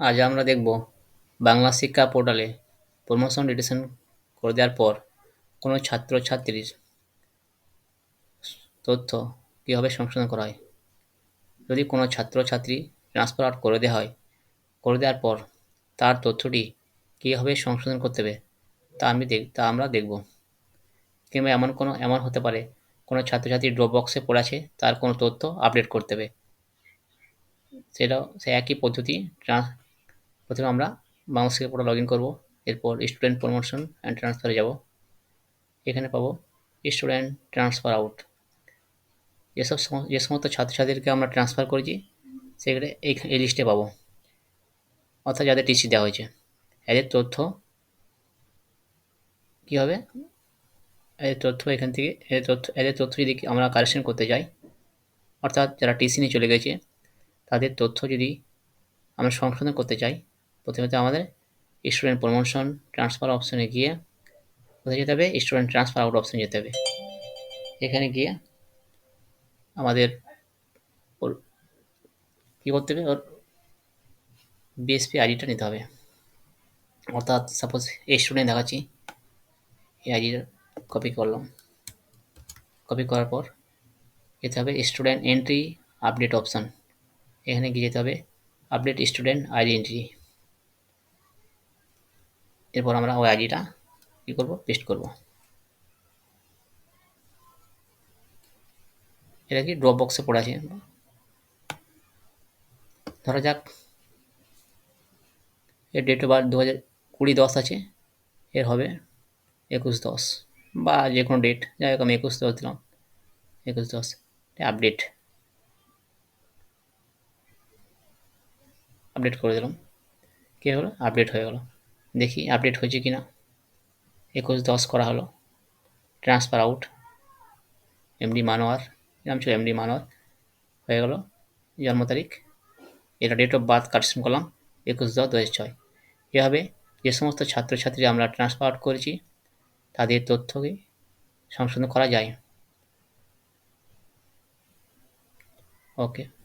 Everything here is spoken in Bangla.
আজ আমরা দেখব বাংলা শিক্ষা পোর্টালে প্রমোশন ডিটেশন করে দেওয়ার পর কোনো ছাত্রছাত্রীর তথ্য কীভাবে সংশোধন করা হয়। যদি কোনো ছাত্রছাত্রী ট্রান্সফার আউট করে দেওয়া হয়, করে দেওয়ার পর তার তথ্যটি কীভাবে সংশোধন করতে হবে তা আমি দেখ, তা আমরা দেখব। কিংবা এমন কোনো, এমন হতে পারে কোনো ছাত্রছাত্রী ড্রপ বক্সে পড়ে আছে, তার কোনো তথ্য আপডেট করতে হবে। সেটাও, সে একই পদ্ধতি প্রথমে আমরা বাংলা থেকে পুরো লগ ইন করব, এরপর স্টুডেন্ট প্রমোশন অ্যান্ড ট্রান্সফারে যাব। এখানে পাবো স্টুডেন্ট ট্রান্সফার আউট যেসব যে সমস্ত ছাত্রছাত্রীদেরকে আমরা ট্রান্সফার করেছি সেগুলো এই এই লিস্টে পাবো। অর্থাৎ যাদের টিসি দেওয়া হয়েছে। এদের তথ্য কী হবে? এদের তথ্য এখান থেকে, এদের তথ্য এদের তথ্য যদি আমরা কারেকশন করতে যাই, অর্থাৎ যারা টিসি নিয়ে চলে গেছে, তাদের তথ্য যদি আমরা সংশোধন করতে চাই প্রথমে আমাদের স্টুডেন্ট প্রমোশন ট্রান্সফার অপশনে গিয়ে কোথায় যেতে হবে? স্টুডেন্ট ট্রান্সফার আউট অপশনে যেতে হবে। এখানে গিয়ে আমাদের কী করতে হবে? ওর বিএসপি আইডিটা নিতে হবে। অর্থাৎ সাপোজ এই স্টুডেন্ট দেখাচ্ছি। এই আইডিটা কপি করলাম। কপি করার পর যেতে হবে স্টুডেন্ট এন্ট্রি আপডেট অপশান এখানে গিয়ে যেতে হবে আপডেট স্টুডেন্ট আইডেন্টিটি এরপর আমরা ওই আইডিটা কী করব? পেস্ট করব। এটা কি ড্রপ বক্সে পড়ে আছে? ধরা যাক। এর ডেট অফ বার্থ দু হাজার কুড়ি দশ আছে। এর হবে একুশ দশ বা যে কোনো ডেট যাই হোক, আমি একুশ দশ দিলাম। একুশ দশ আপডেট আপডেট করে দিলাম। কী হলো? আপডেট হয়ে গেল। দেখি আপডেট হয়েছে কি না একুশ দশ করা হলো। ট্রান্সফার আউট এমডি মানোয়ার নাম ছিল এমডি মানোয়ার হয়ে গেল। জন্ম তারিখ। এটা ডেট অফ বার্থ কারেকশন করলাম। একুশ দশ দু হাজার ছয়। এভাবে যে সমস্ত ছাত্রছাত্রী আমরা ট্রান্সফার আউট করেছি, তাদের তথ্যকে সংশোধন করা যায়? ওকে